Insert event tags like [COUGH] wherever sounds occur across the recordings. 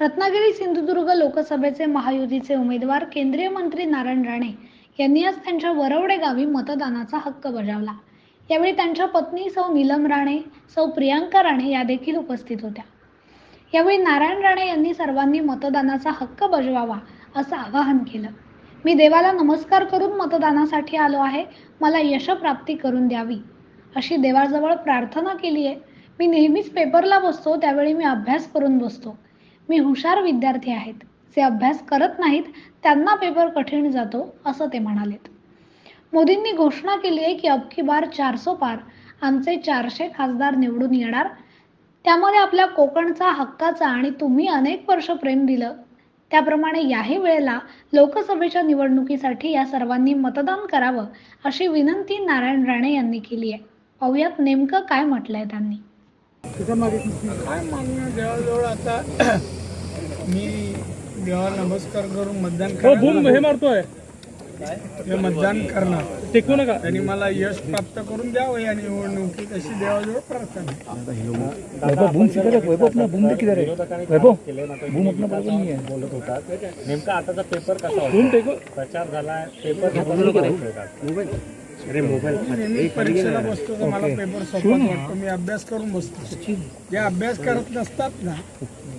रत्नागिरी सिंधुदुर्ग लोकसभेचे महायुतीचे उमेदवार केंद्रीय मंत्री नारायण राणे यांनी आज त्यांच्या वरवडे गावी मतदानाचा हक्क बजावला. यावेळी त्यांच्या पत्नी सौ नीलम राणे सौ प्रियांका राणे या देखील उपस्थित होत्या. यावेळी नारायण राणे यांनी सर्वांनी मतदानाचा हक्क बजवावा असं आवाहन केलं. मी देवाला नमस्कार करून मतदानासाठी आलो आहे. मला यशप्राप्ती करून द्यावी. अशी देवाजवळ प्रार्थना केली आहे मी नेहमीच पेपरला बसतो त्यावेळी मी अभ्यास करून बसतो. मी हुशार विद्यार्थी आहेत. जे अभ्यास करत नाहीत त्यांना पेपर कठीण जातो असं ते म्हणालेत. मोदींनी घोषणा केली आहे की अबकी बार चारसो पार. आमचे चारशे खासदार निवडून येणार. त्यामध्ये आपल्या कोकणचा हक्काचा आणि तुम्ही अनेक वर्ष प्रेम दिलं. त्याप्रमाणे याही वेळेला लोकसभेच्या निवडणुकीसाठी या सर्वांनी मतदान करावं अशी विनंती नारायण राणे यांनी केली आहे. पाहुयात नेमकं काय म्हटलंय त्यांनी. काय मागणं देवाजवळ आता [CLEARS THROAT] मी देवाला नमस्कार करून मतदान हो बूम हे मारतोय. हे मतदान करणार. टेकू नका. त्यांनी मला यश प्राप्त करून द्यावं या निवडणुकीत अशी देवाजवळ प्रार्थना आहे. वैभव बूम किधर है वैभव अपना बूम किधर है वैभव बूम अपना बरोबर नहीं है बोलत होतात. नेमका आताचा पेपर कसा होता? प्रचार झालाय. पेपर अरे मोबाईल मी नेहमी परीक्षेला बसतो तर मला पेपर सोपा वाटतो मी अभ्यास करून बसतो. जे अभ्यास करत नसतात ना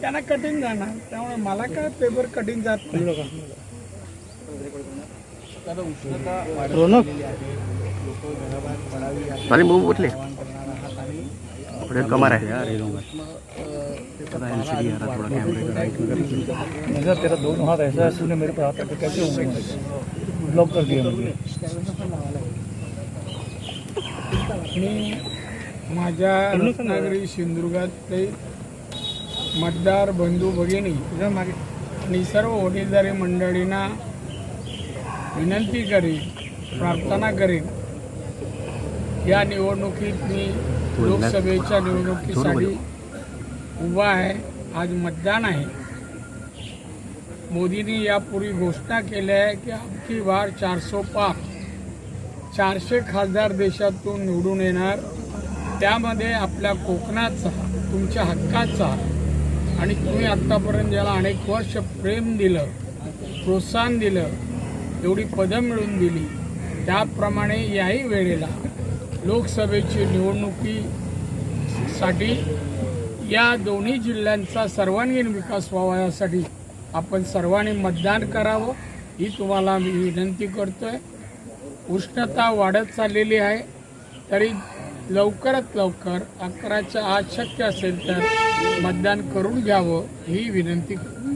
त्यांना कठीण जाणार. त्यामुळे मला काय पेपर कठीण जात नाही. आणि मूव उठले. पुढे कमर आहे. तेरा दोनों हाथ ऐसा है मेरे पर हाथ कैसे होगा ब्लॉक कर दिया मुझे. मी माझ्या रत्नागिरी सिंधुदुर्गातले मतदार बंधू भगिनी आणि सर्व वडीलधारी मंडळींना विनंती करीन प्रार्थना करीन. या निवडणुकीत मी लोकसभेच्या निवडणुकीसाठी उभा आहे. आज मतदान आहे. मोदींनी यापूर्वी घोषणा केली आहे की अबकी बार चारसो पार चारशे खासदार देशातून निवडून येणार. त्यामध्ये आपल्या कोकणाचा तुमच्या हक्काचा आणि तुम्ही आत्तापर्यंत ज्याला अनेक वर्ष प्रेम दिलं प्रोत्साहन दिलं एवढी पदं मिळवून दिली त्याप्रमाणे याही वेळेला लोकसभेची निवडणुकीसाठी या दोन्ही जिल्ह्यांचा सर्वांगीण विकास व्हावा यासाठी आपण सर्वांनी मतदान करावं ही तुम्हाला मी विनंती करतो आहे उष्णता वाढत चाललेली आहे तरी लवकरात लवकर अकराच्या आज शक्य असेल तर मतदान करून घ्यावं ही विनंती करू